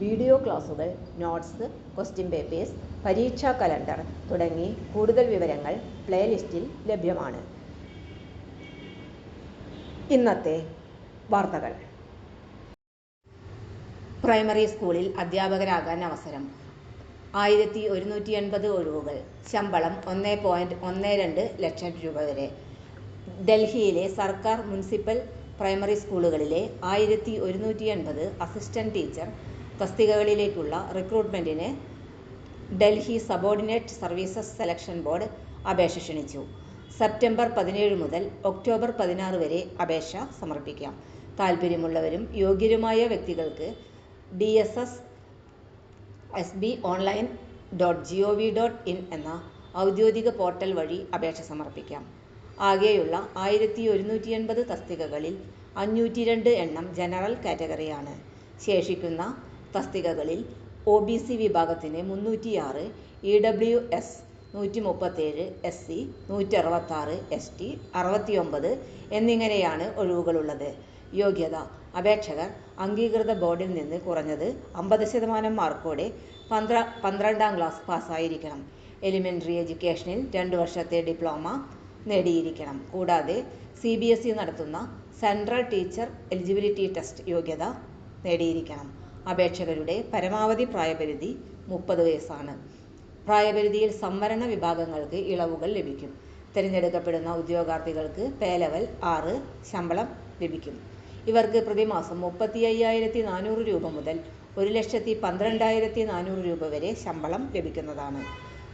Video ക്ലാസുകൾ notes question papers പരീക്ഷാ calendar തുടങ്ങി കൂടുതൽ വിവരങ്ങൾ പ്ലേലിസ്റ്റിൽ ലഭ്യമാണ്. ഇന്നത്തെ വാർത്തകൾ. പ്രൈമറി സ്കൂളിൽ അധ്യാപകരാകാൻ അവസരം. ആയിരത്തി ഒരുന്നൂറ്റി എൺപത് ഒഴിവുകൾ. ശമ്പളം ഒന്ന് പോയിന്റ് ഒന്ന് രണ്ട് ലക്ഷം രൂപ വരെ. ഡൽഹിയിലെ സർക്കാർ മുനിസിപ്പൽ പ്രൈമറി സ്കൂളുകളിലെ ആയിരത്തി ഒരുന്നൂറ്റി എൺപത് അസിസ്റ്റന്റ് ടീച്ചർ തസ്തികകളിലേക്കുള്ള റിക്രൂട്ട്മെന്റിന് Delhi subordinate services selection board അപേക്ഷ ക്ഷണിച്ചു. സെപ്റ്റംബർ പതിനേഴ് മുതൽ ഒക്ടോബർ പതിനാറ് വരെ അപേക്ഷ സമർപ്പിക്കാം. താല്പര്യമുള്ളവരും യോഗ്യരുമായ വ്യക്തികൾക്ക് D S S S B online dot G O V dot in എന്ന ഔദ്യോഗിക പോർട്ടൽ വഴി അപേക്ഷ സമർപ്പിക്കാം. ആകെയുള്ള ആയിരത്തി ഒരുന്നൂറ്റി എൺപത് തസ്തികകളിൽ അഞ്ഞൂറ്റി രണ്ട് എണ്ണം ജനറൽ കാറ്റഗറിയാണ്. ശേഷിക്കുന്ന തസ്തികകളിൽ ഒ ബി സി വിഭാഗത്തിന് മുന്നൂറ്റിയാറ് ഇ ഡബ്ല്യു എസ് നൂറ്റി മുപ്പത്തേഴ് എസ് സി നൂറ്റി അറുപത്താറ് എസ് ടി അറുപത്തിയൊമ്പത് എന്നിങ്ങനെയാണ് ഒഴിവുകളുള്ളത്. യോഗ്യത അപേക്ഷകർ അംഗീകൃത ബോർഡിൽ നിന്ന് കുറഞ്ഞത് അമ്പത് ശതമാനം മാർക്കോടെ പന്ത്ര പന്ത്രണ്ടാം ക്ലാസ് പാസ്സായിരിക്കണം. എലിമെന്ററി എഡ്യൂക്കേഷനിൽ രണ്ട് വർഷത്തെ ഡിപ്ലോമ നേടിയിരിക്കണം. കൂടാതെ സി ബി എസ് ഇ നടത്തുന്ന സെൻട്രൽ ടീച്ചർ എലിജിബിലിറ്റി ടെസ്റ്റ് യോഗ്യത നേടിയിരിക്കണം. അപേക്ഷകരുടെ പരമാവധി പ്രായപരിധി മുപ്പത് വയസ്സാണ്. പ്രായപരിധിയിൽ സംവരണ വിഭാഗങ്ങൾക്ക് ഇളവുകൾ ലഭിക്കും. തിരഞ്ഞെടുക്കപ്പെടുന്ന ഉദ്യോഗാർത്ഥികൾക്ക് പേ ലെവൽ ആറ് ശമ്പളം ലഭിക്കും. ഇവർക്ക് പ്രതിമാസം മുപ്പത്തി അയ്യായിരത്തി നാനൂറ് രൂപ മുതൽ ഒരു ലക്ഷത്തി പന്ത്രണ്ടായിരത്തി നാനൂറ് രൂപ വരെ ശമ്പളം ലഭിക്കുന്നതാണ്.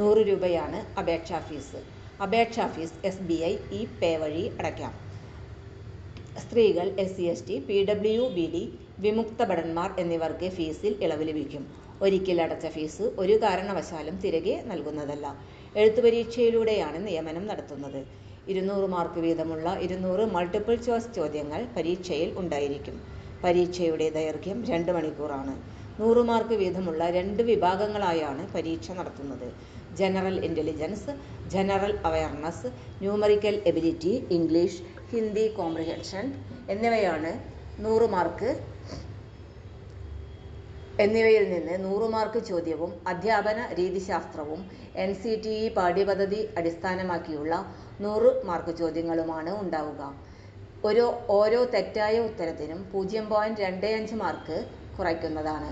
നൂറ് രൂപയാണ് അപേക്ഷാ ഫീസ്. അപേക്ഷാ fees S B I e pay വഴി അടയ്ക്കാം. സ്ത്രീകൾ S C S T P W B D വിമുക്ത ഭടന്മാർ എന്നിവർക്ക് ഫീസിൽ ഇളവ് ലഭിക്കും. ഒരിക്കൽ അടച്ച ഫീസ് ഒരു കാരണവശാലും തിരികെ നൽകുന്നതല്ല. എഴുത്തു പരീക്ഷയിലൂടെയാണ് നിയമനം നടത്തുന്നത്. ഇരുന്നൂറ് മാർക്ക് വീതമുള്ള ഇരുന്നൂറ് മൾട്ടിപ്പിൾ ചോയ്സ് ചോദ്യങ്ങൾ പരീക്ഷയിൽ ഉണ്ടായിരിക്കും. പരീക്ഷയുടെ ദൈർഘ്യം രണ്ട് മണിക്കൂറാണ്. നൂറ് മാർക്ക് വീതമുള്ള രണ്ട് വിഭാഗങ്ങളായാണ് പരീക്ഷ നടത്തുന്നത്. General intelligence general awareness numerical ability English Hindi comprehension എന്നിവയാണ് നൂറ് മാർക്ക് എന്നിവയിൽ നിന്ന് നൂറ് മാർക്ക് ചോദ്യവും അധ്യാപന രീതിശാസ്ത്രവും എൻ സി ടി ഇ പാഠ്യപദ്ധതി അടിസ്ഥാനമാക്കിയുള്ള നൂറ് മാർക്ക് ചോദ്യങ്ങളുമാണ് ഉണ്ടാവുക. ഒരു ഓരോ തെറ്റായ ഉത്തരത്തിനും പൂജ്യം പോയിന്റ് രണ്ട് അഞ്ച് മാർക്ക് കുറയ്ക്കുന്നതാണ്.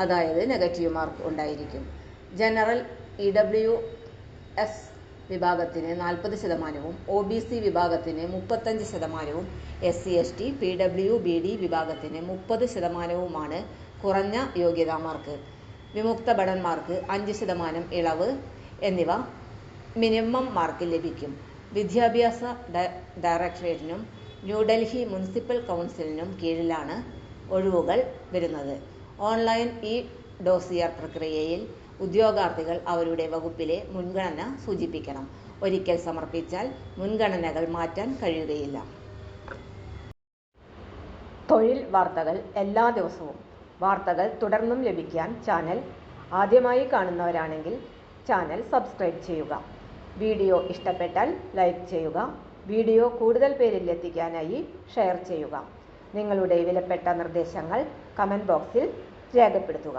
അതായത് നെഗറ്റീവ് മാർക്ക് ഉണ്ടായിരിക്കും. ജനറൽ ഇ ഡബ്ല്യു എസ് വിഭാഗത്തിന് നാൽപ്പത് ശതമാനവും ഒ ബി സി വിഭാഗത്തിന് മുപ്പത്തഞ്ച് ശതമാനവും S C S T P W B D വിഭാഗത്തിന് മുപ്പത് ശതമാനവുമാണ് കുറഞ്ഞ യോഗ്യതാ മാർക്ക് വിമുക്ത ഭടന്മാർക്ക് അഞ്ച് ശതമാനം ഇളവ് എന്നിവ മിനിമം മാർക്ക് ലഭിക്കും. വിദ്യാഭ്യാസ ഡയറക്ടറേറ്റിനും ന്യൂഡൽഹി മുനിസിപ്പൽ കൗൺസിലിനും കീഴിലാണ് ഒഴിവുകൾ വരുന്നത്. ഓൺലൈൻ ഇ ഡോസിയർ പ്രക്രിയയിൽ ഉദ്യോഗാർത്ഥികൾ അവരുടെ വകുപ്പിലെ മുൻഗണന സൂചിപ്പിക്കണം. ഒരിക്കൽ സമർപ്പിച്ചാൽ മുൻഗണനകൾ മാറ്റാൻ കഴിയുകയില്ല. തൊഴിൽ വാർത്തകൾ എല്ലാ ദിവസവും. വാർത്തകൾ തുടർന്നും ലഭിക്കാൻ ചാനൽ ആദ്യമായി കാണുന്നവരാണെങ്കിൽ ചാനൽ സബ്സ്ക്രൈബ് ചെയ്യുക. വീഡിയോ ഇഷ്ടപ്പെട്ടാൽ ലൈക്ക് ചെയ്യുക. വീഡിയോ കൂടുതൽ പേരിൽ എത്തിക്കാനായി ഷെയർ ചെയ്യുക. നിങ്ങളുടെ വിലപ്പെട്ട നിർദ്ദേശങ്ങൾ കമന്റ് ബോക്സിൽ രേഖപ്പെടുത്തുക.